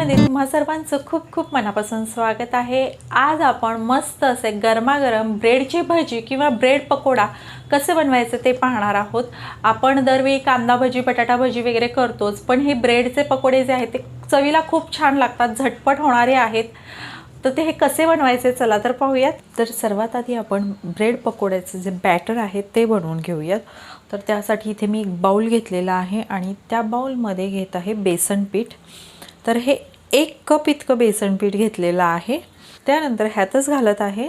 रेसिपीमध्ये तुम्हा सर्वांचं खूप खूप मनापासून स्वागत आहे. आज आपण मस्त असे गरमागरम ब्रेडची भजी किंवा ब्रेड पकोडा कसे बनवायचे ते पाहणार आहोत. आपण दरवेळी कांदा भजी बटाटा भजी वगैरे करतोच पण हे ब्रेडचे पकोडे जे आहेत ते चवीला खूप छान लागतात झटपट होणारे आहेत. तर ते हे कसे बनवायचे चला तर पाहूयात. तर सर्वात आधी आपण ब्रेड पकोड्याचं जे बॅटर आहे ते बनवून घेऊयात. तर त्यासाठी इथे मी एक बाऊल घेतलेला आहे आणि त्या बाऊलमध्ये घेत आहे बेसन पीठ. तर हे एक कप इतकं बेसन पीठ घेतलेलं आहे. त्यानंतर ह्यातच घालत आहे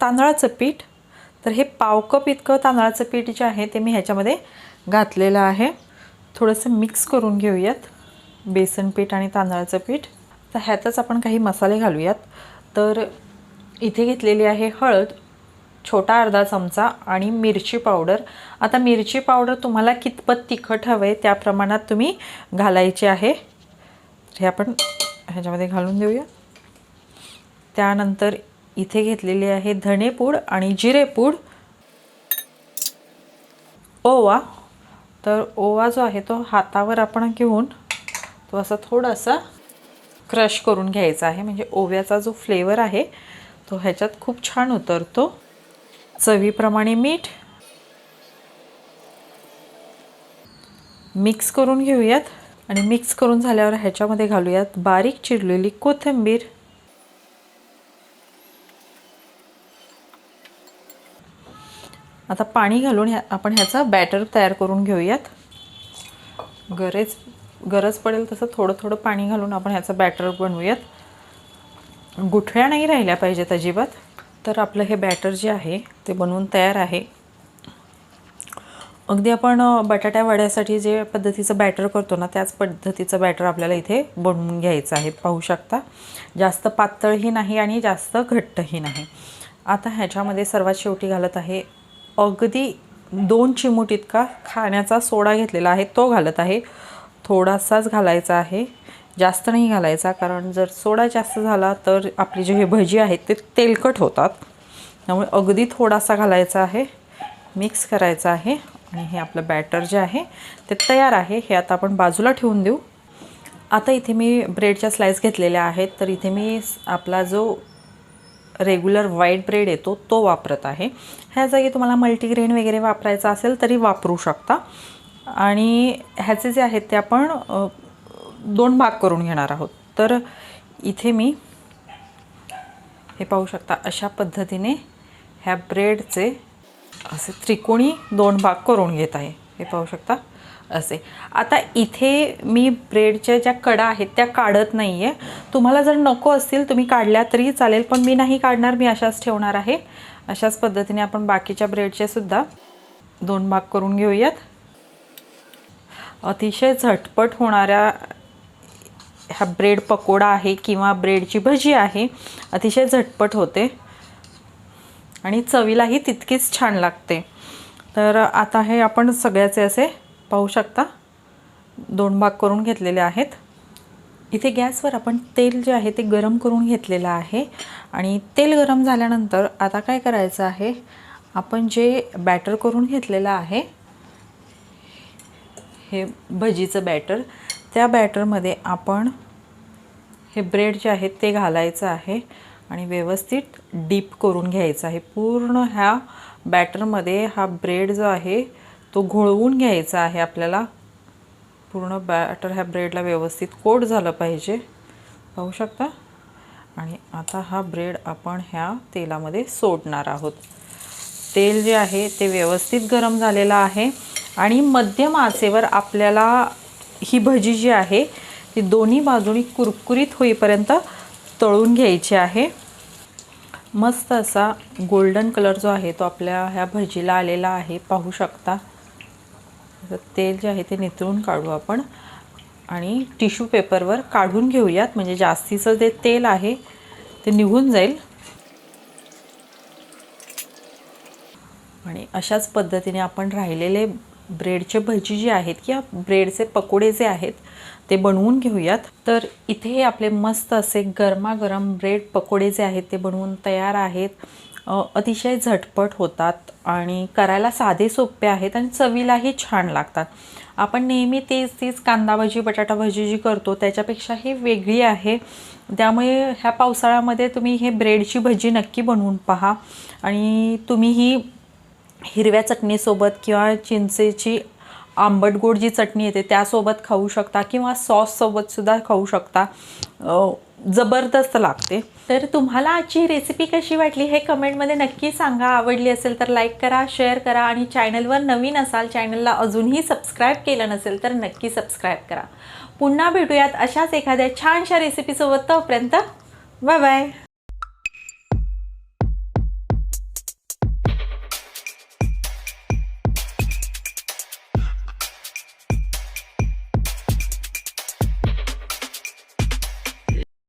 तांदळाचं पीठ. तर हे पाव कप इतकं तांदळाचं पीठ जे आहे ते मी ह्याच्यामध्ये घातलेलं आहे. थोडंसं मिक्स करून घेऊयात बेसन पीठ आणि तांदळाचं पीठ. तर ह्यातच आपण काही मसाले घालूयात. तर इथे घेतलेली आहे हळद छोटा अर्धा चमचा आणि मिरची पावडर. आता मिरची पावडर तुम्हाला कितपत तिखट हवं आहे त्या प्रमाणात तुम्ही घालायचे आहे. हे आपण ह्याच्यामध्ये घालून देऊया. त्यानंतर इथे घेतलेली आहे धणेपूड आणि जिरेपूड ओवा. तर ओवा जो आहे तो हातावर आपण घेऊन तो असा थोडासा क्रश करून घ्यायचा आहे. म्हणजे ओव्याचा जो फ्लेवर आहे तो ह्याच्यात खूप छान उतरतो. चवीप्रमाणे मीठ. मिक्स करून घेऊयात. आणि मिक्स करून झाल्यावर ह्याच्यामध्ये घालूयात बारीक चिरलेली कोथिंबीर. आता पाणी घालून ह्या आपण ह्याचा बॅटर तयार करून घेऊयात. गरज गरज पडेल तसं थोडं थोडं पाणी घालून आपण ह्याचं बॅटर बनवूयात. गुठळ्या नाही राहिल्या पाहिजेत अजिबात. तर आपलं हे बॅटर जे आहे ते बनवून तयार आहे. अगदी आपण बटाट्या वड्यासाठी जे पद्धतीचं बॅटर करतो ना त्याच पद्धतीचं बॅटर आपल्याला इथे बनवून घ्यायचं आहे. पाहू शकता. जास्त पातळही नाही आणि जास्त घट्टही नाही. आता ह्याच्यामध्ये सर्वात शेवटी घालत आहे अगदी दोन चिमूट इतका खाण्याचा सोडा घेतलेला आहे तो घालत आहे. थोडासाच घालायचा आहे. जास्त नाही घालायचा कारण जर सोडा जास्त झाला तर आपली जे हे भजी आहेत ते तेलकट होतात. त्यामुळे अगदी थोडासा घालायचा आहे. मिक्स करायचा आहे. आणि हे आपलं बॅटर जे आहे ते तयार आहे. हे आता आपण बाजूला ठेवून देऊ. आता इथे मी ब्रेडच्या स्लाईस घेतलेल्या आहेत. तर इथे मी आपला जो रेग्युलर व्हाईट ब्रेड येतो तो वापरत आहे. ह्या जागी तुम्हाला मल्टीग्रेन वगैरे वापरायचा असेल तरी वापरू शकता. आणि ह्याचे जे आहेत ते आपण दोन भाग करून घेणार आहोत. तर इथे मी हे पाहू शकता अशा पद्धतीने ह्या ब्रेडचे असे त्रिकोणी दोन भाग करून घेत आहे. हे पाहू शकता? असे. आता इथे मी ब्रेडच्या ज्या कडा आहेत त्या काढत नाही आहे तुम्हाला जर नको असतील तुम्ही काढल्या तरी चालेल पण मी नाही काढणार मी अशाच ठेवणार आहे. अशाच पद्धतीने आपण बाकीच्या ब्रेडचे सुद्धा दोन भाग करून घेऊयात. अतिशय झटपट होणाऱ्या ह्या ब्रेड पकोडा आहे किंवा ब्रेडची भजी आहे अतिशय झटपट होते. आणि चवीलाही तितकीच छान लागते. तर आता हे आपण सगळ्याचे असे पाहू शकता. दोन भाग करून घेतलेले आहेत. इथे गॅसवर आपण तेल जे आहे ते गरम करून घेतलेलं आहे. आणि तेल गरम झाल्यानंतर आता काय करायचं आहे? आपण जे बॅटर करून घेतलेलं आहे हे भजीचं बॅटर त्या बॅटरमध्ये आपण हे ब्रेड जे आहे ते घालायचं आहे. आणि व्यवस्थित डीप करून घ्यायचं आहे. पूर्ण ह्या बॅटरमध्ये हा ब्रेड जो आहे तो घोळवून घ्यायचा आहे आपल्याला. पूर्ण बॅटर ह्या ब्रेडला व्यवस्थित कोट झालं पाहिजे. पाहू शकता? आणि आता हा ब्रेड आपण ह्या तेलामध्ये सोडणार आहोत. तेल जे आहे ते व्यवस्थित गरम झालेलं आहे. आणि मध्यम आचेवर आपल्याला ही भजी जी आहे ती दोन्ही बाजूनी कुरकुरीत होईपर्यंत तळून घ्यायची आहे. मस्त असा गोल्डन कलर जो आहे तो आपल्या ह्या भजीला आलेला आहे. पाहू शकता. तेल जे आहे ते नितळून काढू आपण. आणि टिश्यू पेपरवर काढून घेऊयात. म्हणजे जास्तीचं जे तेल आहे ते निघून जाईल. आणि अशाच पद्धतीने आपण राहिलेले ब्रेडचे भजी जी आहेत किंवा ब्रेडचे पकोडे जे आहेत ते बनवून घेऊयात. तर इथे आपले मस्त असे गरमागरम ब्रेड पकोडे जे आहेत ते बनवून तयार आहेत. अतिशय झटपट होतात आणि करायला साधे सोपे आहेत आणि चवीलाही छान लागतात. आपण नेहमी तेच तीच कांदा भजी बटाटा भजी जी करतो त्याच्यापेक्षा ही वेगळी आहे. त्यामुळे ह्या पावसाळ्यामध्ये तुम्ही हे ब्रेडची भजी नक्की बनवून पहा आणि तुम्ही ही हिरव्या चटणीसोबत किंवा चिंचेची आंबट गोड जी चटणी येते त्यासोबत खाऊ शकता किंवा सॉससोबतसुद्धा खाऊ शकता. जबरदस्त लागते. तर तुम्हाला आजची रेसिपी कशी वाटली हे कमेंटमध्ये नक्की सांगा. आवडली असेल तर लाईक करा शेअर करा आणि चॅनलवर नवीन असाल चॅनलला अजूनही सबस्क्राईब केलं नसेल तर नक्की सबस्क्राईब करा. पुन्हा भेटूयात अशाच एखाद्या छानशा रेसिपीसोबत तोपर्यंत बाय बाय